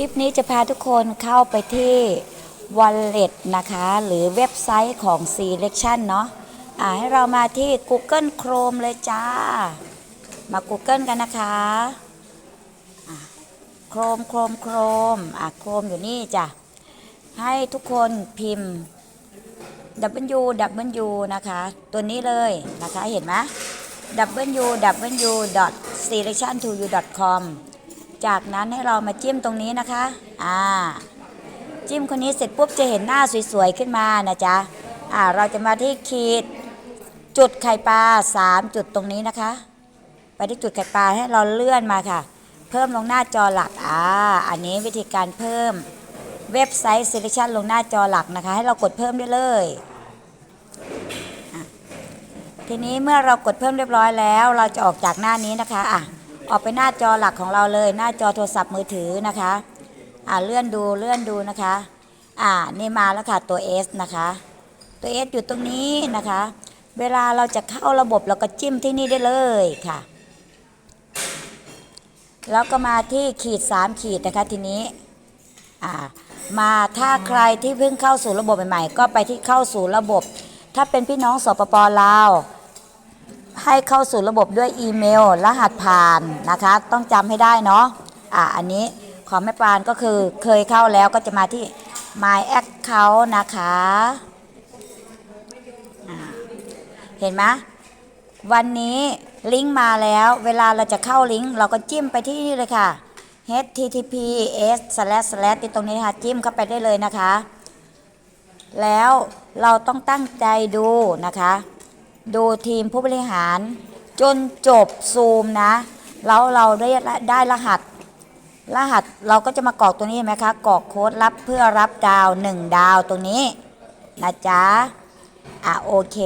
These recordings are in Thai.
คลิปนี้จะพาทุกคนเข้าไปที่ Wallet นะคะ หรือเว็บไซต์ของ Selection เนาะอ่าให้เรามาที่ Google Chrome เลยจ้า มา Google กันนะคะอะ Chrome Chrome Chrome อะ Chrome อยู่นี่จ้ะ ให้ทุกคนพิมพ์ w w นะคะ ตัวนี้เลยนะคะเห็นไหม w w selection to you com จากนั้นให้เรามาจิ้มตรงนี้นะคะ อ่า จิ้มคนนี้เสร็จปุ๊บจะเห็นหน้าสวยๆขึ้นมานะจ๊ะ อ่า เราจะมาที่ขีดจุดไข่ปลา3จุดตรงนี้นะคะ ไปที่จุดไข่ปลาให้เราเลื่อนมาค่ะ เพิ่มลงหน้าจอหลัก อ่า อันนี้วิธีการเพิ่มเว็บไซต์ selection ลงหน้าจอหลักนะคะ ให้เรากดเพิ่มได้เลยทีนี้เมื่อเรากดเพิ่มเรียบร้อยแล้ว เราจะออกจากหน้านี้นะคะอะ ออกไปหน้าจอหลักของเราเลย หน้าจอโทรศัพท์มือถือนะคะ อ่าเลื่อนดูเลื่อนดูนะคะ อ่านี่มาแล้วค่ะตัว S นะคะ ตัว S อยู่ตรงนี้นะคะ เวลาเราจะเข้าระบบเราก็จิ้มที่นี่ได้เลยค่ะแล้วก็มาที่ขีด 3 ขีดนะคะทีนี้อ่ามาถ้าใครที่เพิ่งเข้าสู่ระบบใหม่ๆ ก็ไปที่เข้าสู่ระบบ ถ้าเป็นพี่น้องสปปลาว ให้เข้าสู่ระบบด้วยอีเมล รหัสผ่านนะคะ ต้องจำให้ได้เนาะอ่าอันนี้ของแม่ปานก็คือเคยเข้าแล้วก็จะมาที่ My Account นะคะเห็นไหมวันนี้ลิงก์มาแล้วเวลาเราจะเข้าลิงก์เราก็จิ้มไปที่นี่เลยค่ะ https slash slash ตรงนี้ค่ะจิ้มเข้าไปได้เลยนะคะ แล้วเราต้องตั้งใจดูนะคะ ดูทีมผู้บริหาร จนจบซูมนะ แล้วเราได้ได้รหัส รหัสเราก็จะมากรอกตัวนี้เห็นไหมคะกรอกโค้ดรับเพื่อรับดาว 1 ดาวตรงนี้นะจ๊ะอะโอเค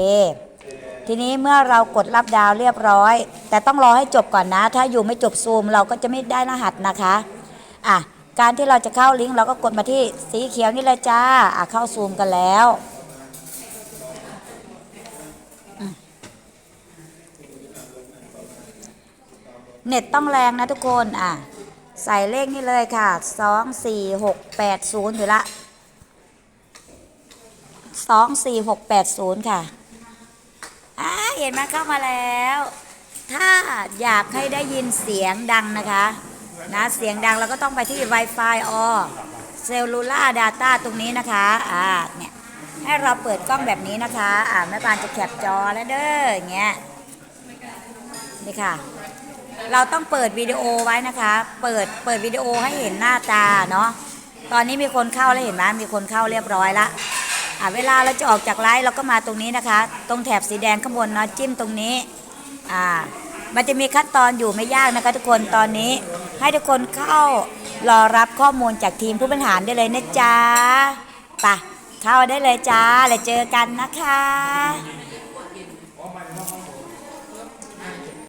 ทีนี้เมื่อเรากดรับดาวเรียบร้อย แต่ต้องรอให้จบก่อนนะ ถ้าอยู่ไม่จบซูมเราก็จะไม่ได้รหัสนะคะอะการที่เราจะเข้าลิงก์เราก็กดมาที่สีเขียวนี่เลยจ้าอะเข้าซูมกันแล้ว เน็ตต้องแรงนะทุกคนอะใส่เลขนี่เลยค่ะสองสี่หกแปดศูนย์อยู่ละสองสี่หกแปดศูนย์ค่ะอ่าเห็นไหมเข้ามาแล้ว ถ้าอยากให้ได้ยินเสียงดังนะคะ นะเสียงดังเราก็ต้องไปที่ Wi-Fi ออเซลลูล่าดาต้าตรงนี้นะคะ อ่าเนี่ย ให้เราเปิดกล้องแบบนี้นะคะ อ่าแม่ปานจะแคปจอแล้วเด้ออย่างเงี้ยนี่ค่ะ เราต้องเปิดวิดีโอไว้นะคะ เปิดเปิดวิดีโอให้เห็นหน้าตาเนาะตอนนี้มีคนเข้าแล้วเห็นไหมมีคนเข้าเรียบร้อยละอะเวลาเราจะออกจากไลฟ์เราก็มาตรงนี้นะคะ ตรงแถบสีแดงข้างบนเนาะจิ้มตรงนี้อ่ามันจะมีขั้นตอนอยู่ไม่ยากนะคะทุกคนตอนนี้ ให้ทุกคนเข้ารอรับข้อมูลจากทีมผู้บริหารได้เลยนะจ๊ะไป เข้าได้เลยจ้า แล้วเจอกันนะคะ